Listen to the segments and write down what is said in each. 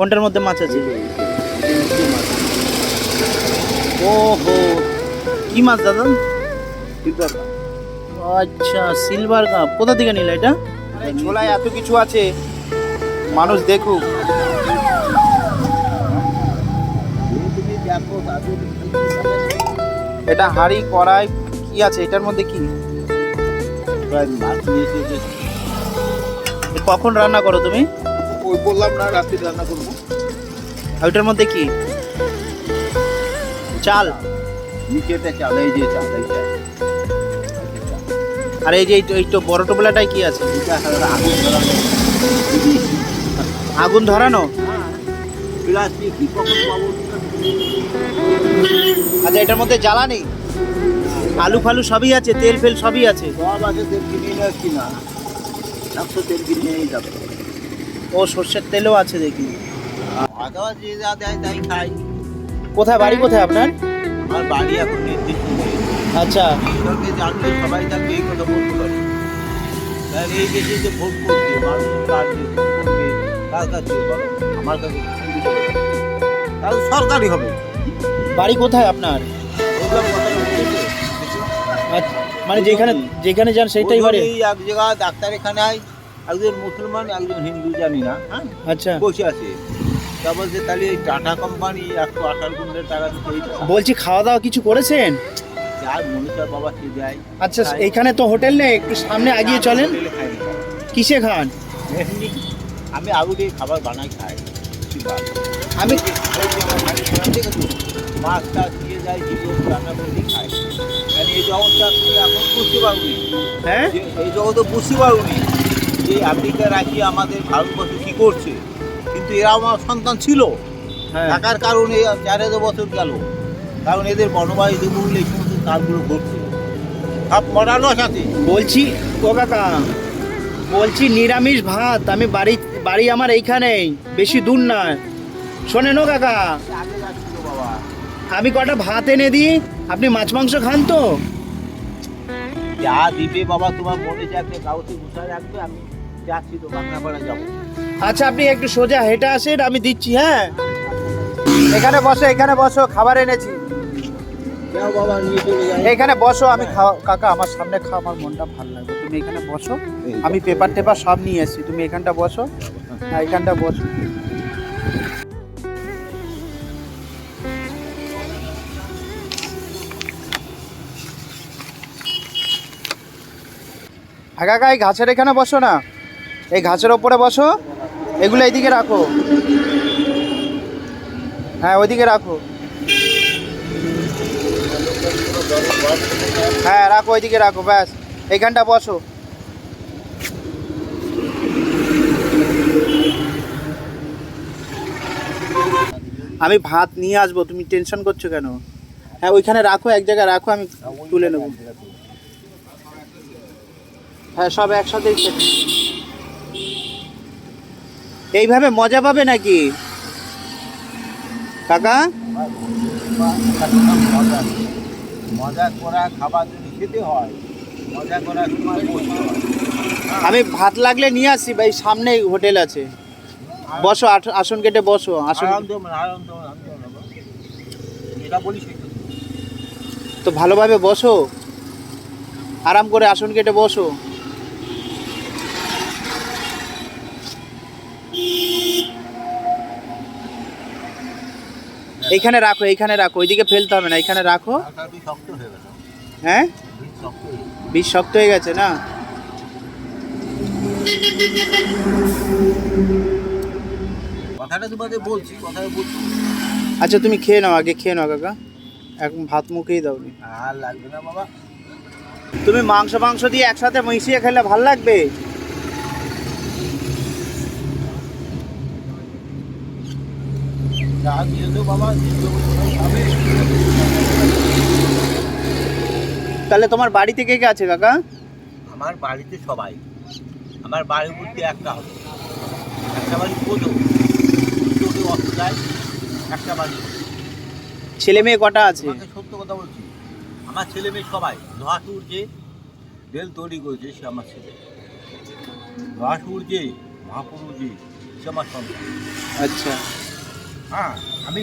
কোনটার মধ্যে মাছ আছে? ও হো কি মাছ দাদা? আচ্ছা সিলভার কাপ কোথা থেকে নিল এটা? ঝোলায় এত কিছু আছে। মানুষ দেখুক। এটা হাড়ি কড়াই কি আছে? এটার মধ্যে কি? কখন রান্না করো তুমি? ওই বললাম না রাত্রি রান্না করব। ওইটার মধ্যে কি? চাল। নিচেতে চাল এই যে চাল এই চাল। আর এই যে এই তো- বড় টোপলাটাই কি আছে? আগুন ধরানো। আগুন ধরানো? আচ্ছা এটার মধ্যে জ্বালা নেই আলু ফালু সবই আছে তেল ফেল সবই আছে? সব আছে তেল কিনে না? তেল কিনে যাবে। ও সর্ষের তেলও আছে দেখি। যে যা দেয় তাই খাই। কোথায় বাড়ি কোথায় আপনার? আমার বাড়ি এখন নির্দিষ্ট আচ্ছা। ঈশ্বরকে জানলে সবাই তাকে এই কথা বলতে পারে। তাহলে এই দেশে যে ভোট করছে মানুষ কার করবে কার কাছে? আমার কাছে। তাহলে সরকারি হবে। বাড়ি কোথায় আপনার। আচ্ছা, মানে যেখানে যেখানে যান সেইটাই বাড়ি এক জায়গায় ডাক্তারখানায় একজন মুসলমান একজন হিন্দু জানি না হ্যাঁ? আচ্ছা। বসে আছে। তা বলছে তাহলে এই টাটা কোম্পানি একশো আঠারো কুড়ি টাকা। বলছি খাওয়া দাওয়া কিছু করেছেন? যার মনীষার বাবা সে যায় আচ্ছা এইখানে তো হোটেল নেই একটু সামনে আগিয়ে চলেন। কিসে খান? আমি দিয়ে খাবার বানাই খাই। আমি মাছ টাছ দিয়ে যায় জীবন রান্না করে খাই কারণ এই জগৎটা এখন বুঝতে পারবি হ্যাঁ? যে এই জগতে বুঝতে পারবি যে আমেরিকা রাখি আমাদের ভারতবর্ষ কী করছে কিন্তু এরা আমার সন্তান ছিল। হ্যাঁ। থাকার কারণে চার হাজার বছর গেল। কারণ এদের বনবায়ু দেবুল এই সমস্ত কাজগুলো ঘটছে। সব মরানো সাথে বলছি ও কাকা বলছি নিরামিষ ভাত আমি বাড়ি বাড়ি আমার এইখানেই বেশি দূর না। শোনেন ও কাকা আমি কটা ভাত এনে দিই আপনি মাছ মাংস খান তো। যা দিবে বাবা তোমার মনে যাকে কাউকে গুছায় রাখবে আমি যাচ্ছি তো বাংলাপাড়া যাব। আচ্ছা আপনি একটু সোজা হেঁটে আসেন আমি দিচ্ছি হ্যাঁ? এখানে বসো এখানে বসো খাবার এনেছি। এখানে বসো আমি কাকা আমার সামনে খাওয়া আমার মনটা ভালো লাগবে তুমি এখানে বসো আমি পেপার টেপার সব নিয়ে এসেছি। তুমি এখানটা বসো হ্যাঁ এখানটা বসো। হ্যাঁ কাকা এই ঘাসের এখানে বসো না? এই ঘাসের ওপরে বসো। এগুলো এইদিকে রাখো। হ্যাঁ ওইদিকে রাখো। হ্যাঁ রাখো, ওইদিকে রাখো, ব্যাস। এইখানটা বসো। আমি ভাত নিয়ে আসব, তুমি টেনশন করছ কেন? হ্যাঁ ওইখানে রাখো, এক জায়গায় রাখো, আমি তুলে নেব। হ্যাঁ সব একসাথেই। এইভাবে মজা পাবে নাকি? কাকা? মজা করা খাবার যদি খেতে হয় মজা করার সময় আমি ভাত লাগলে নিয়ে আসি ভাই সামনেই হোটেল আছে। বসো আসন কেটে বসো আসন। তো ভালোভাবে বসো। আরাম করে আসন কেটে বসো। এইখানে রাখো এইখানে রাখো ওইদিকে ফেলতে হবে না এখানে রাখো। শক্ত হয়ে? গেল হ্যাঁ বীজ শক্ত হয়ে গেছে না? কথাটা তোমাদের বলছি কথাটা বলছি। আচ্ছা তুমি খেয়ে নাও আগে খেয়ে নাও কাকা। এখন ভাত মুখেই দাও। আর লাগবে না বাবা। তুমি মাংস মাংস দিয়ে একসাথে মিশিয়ে খেলে ভালো লাগবে? যা বাবা। তাহলে তোমার বাড়িতে কে কে আছে কাকা? আমার বাড়িতে সবাই। আমার বাড়ির মধ্যে একটা হবে একটা বাড়ি বোঝো। দুটো অস্ত যায় একটা বাড়ি ছেলে মেয়ে কটা আছে? সত্য কথা বলছি। আমার ছেলে মেয়ে সবাই। ধোয়াশুর যে রেল তৈরি করেছে সে আমার ছেলে। ধোয়াশুর যে মহাপুরুষ যে সে আমার সন্তান। আচ্ছা। হ্যাঁ আমি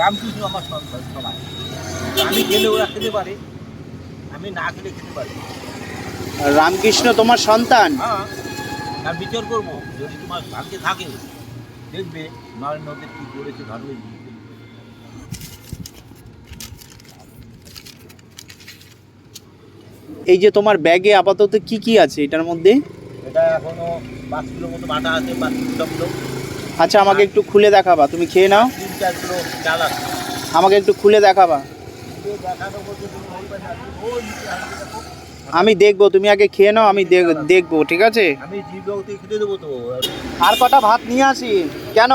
রামকৃষ্ণ আমার সন্তান সবাই। আমি গেলে ওরা খেতে পারে আমি না খেলে খেতে পারি। আর রামকৃষ্ণ তোমার সন্তান? হ্যাঁ তার বিচার করব যদি তোমার ভাগ্যে থাকে। দেখবে নরেন্দ্রদের কী করেছে ধর্মের এই যে তোমার ব্যাগে আপাতত কি কি আছে এটার মধ্যে? এটা এখনও পাঁচ কিলো মতো বাটা আছে পাঁচ কিলো। আচ্ছা আমাকে একটু খুলে দেখাবা। তুমি খেয়ে নাও। আমাকে একটু খুলে দেখাবা। আমি দেখব তুমি আগে খেয়ে নাও আমি দেখব ঠিক আছে? আর কটা ভাত নিয়ে আসি? কেন?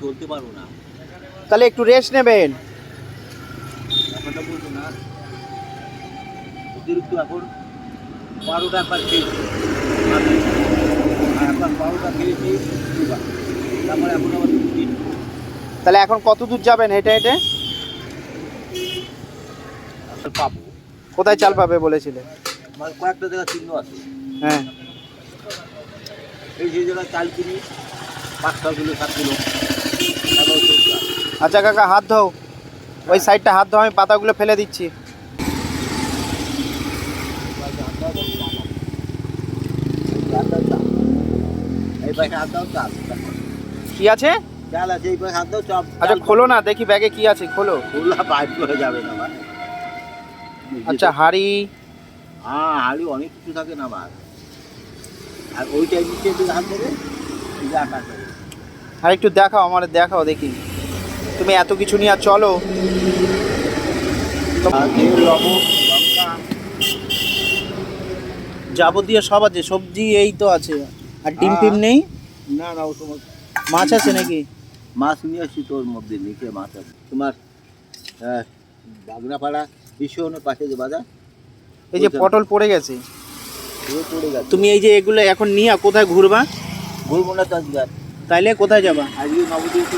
চলতে পারব না। তাহলে একটু রেস্ট নেবেন। অতিরিক্ত এখন বারোটা তাহলে এখন কত দূর যাবেন হেঁটে হেঁটে? কোথায় চাল পাবে বলেছিলে চিহ্ন আছে হ্যাঁ। এই জায়গায় চাল কিনি সাত কিলো। আচ্ছা কাকা, হাত ধো ওই সাইডটা হাত ধো আমি পাতাগুলো ফেলে দিচ্ছি এই পাশে হাত দাও চাল কি আছে? চাল আছে এই হাত দাও চাপ। আচ্ছা খোলো না দেখি ব্যাগে কি আছে খোলো। খোলা বাইর করে যাবে না আচ্ছা হাড়ি? হ্যাঁ হাড়ি অনেক কিছু থাকে না আমার আর ওইটাই নিচে দিকে হাত দেবে। আর একটু দেখাও আমার দেখাও দেখি। তুমি এত কিছু নিয়ে আর চলো। যাবতীয় সব আছে সবজি এই তো আছে। আর ডিম হ্যাঁ। টিম নেই? না না তোমার মাছ আছে নাকি? মাছ নিয়ে আসি তোর মধ্যে নিচে মাছ আছে। তোমার বাগনাপাড়া কৃষনের পাশে যে বাজার এই যে পটল পড়ে গেছে। পড়ে গেছে। তুমি এই যে এগুলো এখন নিয়ে কোথায় ঘুরবা? ঘুরবো না তো আজকে তাইলে কোথায় যাবা? আজকে নবদ্বীপে।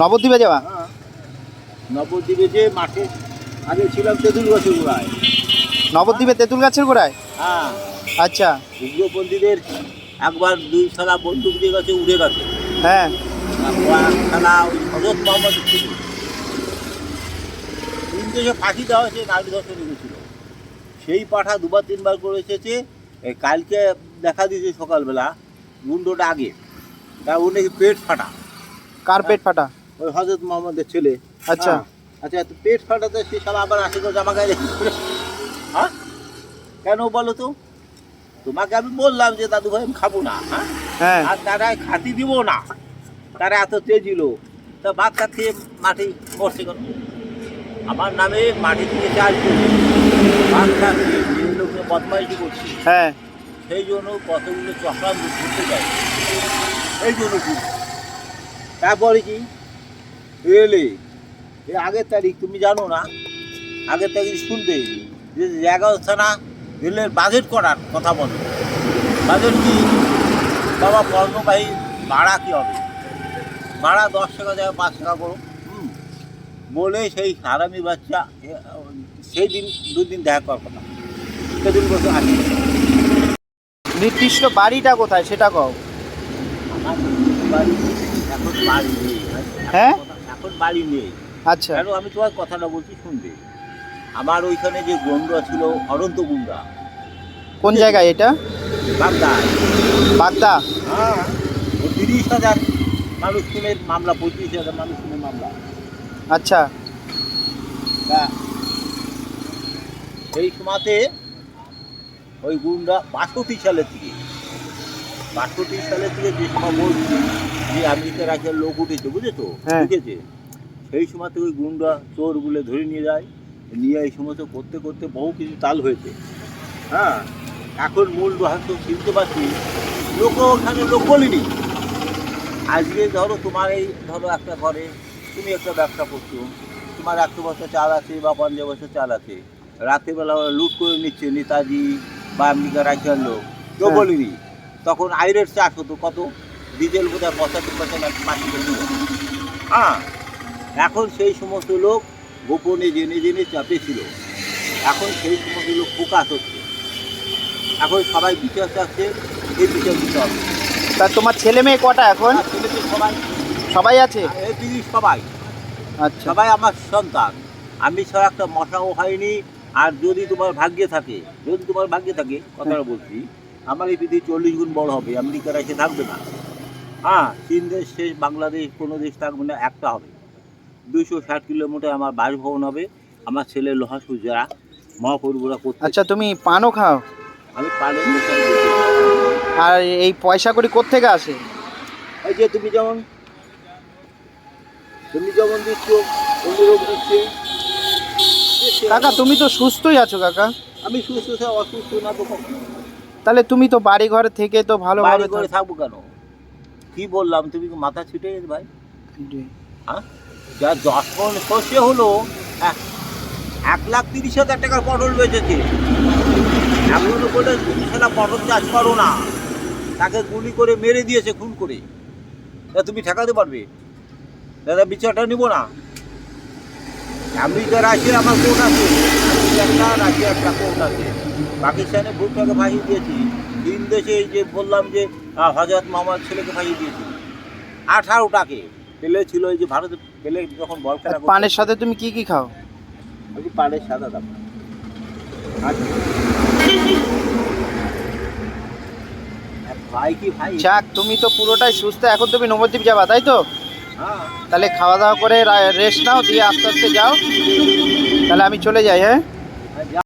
নবদ্বীপে যাবা। হ্যাঁ। নবদ্বীপে যে মাঠে আগে ছিলাম তেঁতুল গাছের গোড়ায়। নবদ্বীপে তেঁতুল গাছের গোড়ায়? হ্যাঁ। আচ্ছা। উগ্রপন্থীদের একবার দুই সালা বন্দুক দিয়ে গেছে উড়ে গেছে। হ্যাঁ। খেলা ওই হজরত মোহাম্মদ ছিল তিনটে সে ফাঁসি দেওয়া হয়েছে নারী ধর্ষণ সেই পাঠা দুবার তিনবার করে এসেছে। কালকে দেখা দিয়েছে সকালবেলা গুন্ডোটা আগে। তা ও নাকি পেট ফাটা। কার্পেট ফাটা? ওই হজরত মোহাম্মদের ছেলে। আচ্ছা। হ্যাঁ। আচ্ছা পেট ফাটাতে সে সব আবার তো জামা গায়ে। হ্যাঁ? কেন বলো তো? তোমাকে আমি বললাম যে দাদু ভাই আমি খাব না হ্যাঁ? হ্যাঁ। আর তারা খাতি দিব না। তারা এত তেজিল। তা ভাত খাত খেয়ে মাটি মরছে কেন? আমার নামে মাটি থেকে চাল করে খেয়ে লোকে বদমাইশি করছে হ্যাঁ। সেই জন্য কতগুলো চক্রান্ত করতে যায়। এই জন্য কি? তারপরে কি? এলে এ আগের তারিখ তুমি জানো না? আগের তারিখ শুনবে যে এগারো থানা রেলের বাজেট করার কথা বলো। বাজেট কি? বাবা পণ্যবাহী ভাড়া কী হবে? ভাড়া দশ টাকা দেয় পাঁচ টাকা করো। বলে সেই হারামি বাচ্চা সেই দিন দুদিন দেখা করার কথা। সেদিন বসে আসি। নির্দিষ্ট বাড়িটা কোথায় সেটা কও। বাড়ি এখন বাড়ি নেই। হ্যাঁ? এখন বাড়ি নেই। আচ্ছা। আমি তোমার কথাটা বলছি শুনবে। আমার ওইখানে যে গন্ডা ছিল অনন্ত গুন্ডা কোন জায়গায় এটা? বাগদার বাগদা? হ্যাঁ তিরিশ হাজার মানুষ খুনের মামলা পঁয়ত্রিশ হাজার মানুষ খুনের মামলা। আচ্ছা। তা সেই সময়তে ওই গুন্ডা বাষট্টি সালের থেকে বাষট্টি সালের থেকে যে সময় বলছি যে আমেরিকা রাজ্যের লোক উঠেছে বুঝেছ? হ্যাঁ। ঢুকেছে সেই সময়তে ওই গুন্ডা চোরগুলো ধরে নিয়ে যায়। নিয়ে এই সমস্ত করতে করতে বহু কিছু তাল হয়েছে। হ্যাঁ? এখন মূল রহস্য চিনতে পারছি লোক ওখানে লোক বলিনি। আজকে ধরো তোমার এই ধরো একটা ঘরে তুমি একটা ব্যবসা করছ তোমার একশো বছর চাল আছে বা পঞ্চাশ বছর চাল আছে। রাত্রিবেলা লুট করে নিচ্ছে নেতাজি বা আমেরিকা রাজ্যের লোক কেউ হ্যাঁ। বলিনি। তখন আইরের চাষ হতো কত? ডিজেল বোধ হয় পঁচাত্তর পার্সেন্ট হ্যাঁ? এখন সেই সমস্ত লোক গোপনে জেনে জেনে চাপে ছিল। এখন সেই লোক প্রকাশ হচ্ছে। এখন সবাই বিচার চাচ্ছে এই বিচার দিতে হবে। তা তোমার ছেলে মেয়ে কটা এখন? আর সবাই সবাই আছে? এই সবাই। আচ্ছা। সবাই আমার সন্তান। আমি ছাড়া একটা মশাও হয়নি। আর যদি তোমার ভাগ্যে থাকে যদি তোমার ভাগ্যে থাকে কথাটা বলছি আমার এই পৃথিবী চল্লিশ গুণ বড় হবে। আমেরিকার এসে থাকবে না। হ্যাঁ চীন দেশ শেষ বাংলাদেশ কোনো দেশ থাকবে না একটা হবে। দুইশো ষাট কিলোমিটার আমার বাসভবন হবে। আমার ছেলে লোহা সুজা মহাপরিবরা করতে আচ্ছা তুমি পানও খাও? আমি পারে আর এই পয়সা করি কোত্থেকে আসে? এই যে তুমি যেমন তুমি যেমন দিচ্ছ দিচ্ছে। কাকা তুমি তো সুস্থই আছো কাকা। আমি সুস্থ থাক অসুস্থ না তো কখনো। তাহলে তুমি তো বাড়ি ঘরে থেকে তো ভালোভাবে বাড়ি করে থাকব কেন? কি বললাম তুমি কি মাথা ছুটে গেছে ভাই? থাকো। হ্যাঁ? যা দশ মন সর্ষে হলো, এক- লাখ তিরিশ হাজার টাকার পটল বেঁচেছে। এমন করে তুমি সেটা পটল চাষ করো না। তাকে গুলি করে মেরে দিয়েছে, খুন করে। তা তুমি ঠেকাতে পারবে? দাদা, বিচারটা নিব না। আমেরিকা রাশিয়া আমার কোর্ট আছে। একটা রাশিয়া একটা কোর্ট আছে। পাকিস্তানে ভুট্টাকে ফাঁসি দিয়েছি। তিন দেশে এই যে বললাম যে হজরত মোহাম্মদ ছেলেকে ফাঁসি দিয়েছি। আঠারোটাকে। পেলে ছিল এই যে ভারতে পেলে যখন বল খেলা পানের সাথে তুমি কি কি খাও? আমি পানের সাদা দাম। ভাই কি ভাই? যাক তুমি তো পুরোটাই সুস্থ এখন তুমি নবদ্বীপ যাবা তাই তো? হ্যাঁ। তাহলে খাওয়া দাওয়া করে রেস্ট নাও দিয়ে আস্তে আস্তে যাও। তাহলে আমি চলে যাই হ্যাঁ?